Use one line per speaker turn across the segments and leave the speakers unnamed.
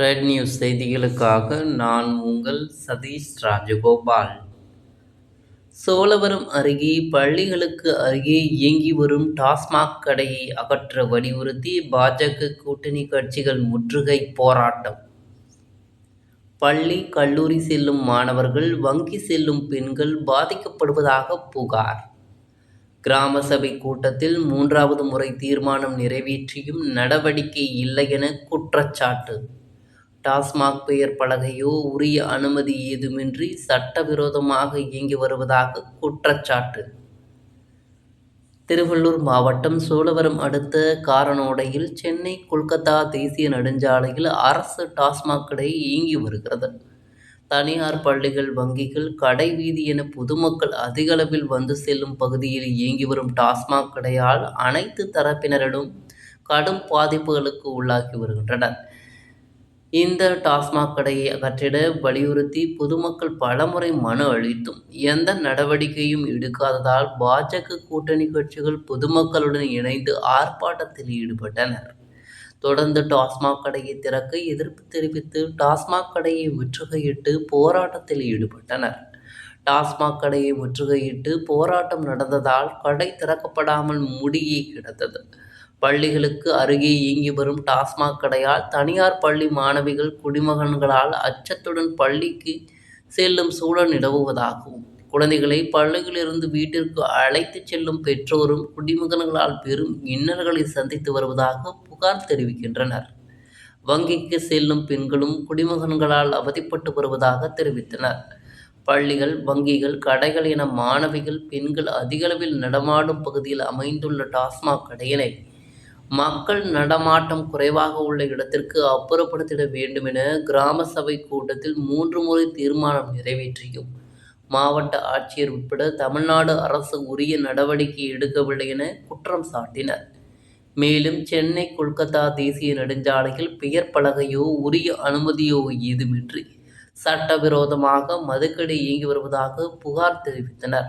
Red news செய்திகளுக்காக நான் உங்கள் சதீஷ் ராஜகோபால். சோழவரம் அருகே பள்ளிகளுக்கு அருகே இயங்கி வரும் டாஸ்மாக் கடையை அகற்ற வலியுறுத்தி பாஜக கூட்டணி கட்சிகள் முற்றுகை போராட்டம். பள்ளி கல்லூரி செல்லும் மாணவர்கள் வங்கி செல்லும் பெண்கள் பாதிக்கப்படுவதாக புகார். கிராம சபை கூட்டத்தில் மூன்றாவது முறை தீர்மானம் நிறைவேற்றியும் நடவடிக்கை இல்லை என குற்றச்சாட்டு. டாஸ்மாக் பெயர் பலகையோ உரிய அனுமதி ஏதுமின்றி சட்டவிரோதமாக இயங்கி வருவதாக குற்றச்சாட்டு. திருவள்ளூர் மாவட்டம் சோழவரம் அடுத்த காரனோடையில் சென்னை கொல்கத்தா தேசிய நெடுஞ்சாலையில் அரசு டாஸ்மாக் கடை இயங்கி வருகிறது. தனியார் பள்ளிகள் வங்கிகள் கடை வீதி என பொதுமக்கள் அதிக அளவில் வந்து செல்லும் பகுதியில் இயங்கி வரும் டாஸ்மாக் கடையால் அனைத்து தரப்பினரிடம் கடும் பாதிப்புகளுக்கு உள்ளாகி வருகின்றனர். இந்த டாஸ்மாக் கடையை அகற்றிட வலியுறுத்தி பொதுமக்கள் பலமுறை மனு அளித்தும் எந்த நடவடிக்கையும் எடுக்காததால் பாஜக கூட்டணி கட்சிகள் பொதுமக்களுடன் இணைந்து ஆர்ப்பாட்டத்தில் ஈடுபட்டனர். தொடர்ந்து டாஸ்மாக் கடையை திறக்க எதிர்ப்பு தெரிவித்து டாஸ்மாக் கடையை முற்றுகையிட்டு போராட்டத்தில் ஈடுபட்டனர். டாஸ்மாக் கடையை முற்றுகையிட்டு போராட்டம் நடந்ததால் கடை திறக்கப்படாமல் முடியே கிடந்தது. பள்ளிகளுக்கு அருகே இயங்கி வரும் டாஸ்மாக் கடையால் தனியார் பள்ளி மாணவிகள் குடிமகன்களால் அச்சத்துடன் பள்ளிக்கு செல்லும் சூழல் நிலவுவதாகவும் குழந்தைகளை பள்ளியிலிருந்து வீட்டிற்கு அழைத்துச் செல்லும் பெற்றோரும் குடிமகன்களால் பெரும் இன்னல்களை சந்தித்து வருவதாக புகார் தெரிவிக்கின்றனர். வங்கிக்கு செல்லும் பெண்களும் குடிமகன்களால் அவதிப்பட்டு வருவதாக தெரிவித்தனர். பள்ளிகள் வங்கிகள் கடைகள் என மாணவிகள் பெண்கள் அதிகளவில் நடமாடும் பகுதியில் அமைந்துள்ள டாஸ்மாக் கடையினை மக்கள் நடமாட்டம் குறைவாக உள்ள இடத்திற்கு அப்புறப்படுத்திட வேண்டும் என கிராம சபை கூட்டத்தில் மூன்று முறை தீர்மானம் நிறைவேற்றியும். மாவட்ட ஆட்சியர் உட்பட தமிழ்நாடு அரசு உரிய நடவடிக்கை எடுக்கவில்லை என குற்றம் சாட்டினர். மேலும் சென்னை கொல்கத்தா தேசிய நெடுஞ்சாலையில் பெயர் பலகையோ உரிய அனுமதியோ ஏதுமின்றி சட்டவிரோதமாக மதுக்கடை இயங்கி வருவதாக புகார் தெரிவித்தனர்.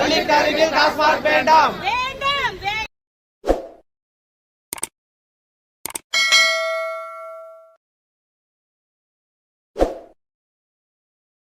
அருகில் டாஸ்மாக் வேண்டாம்.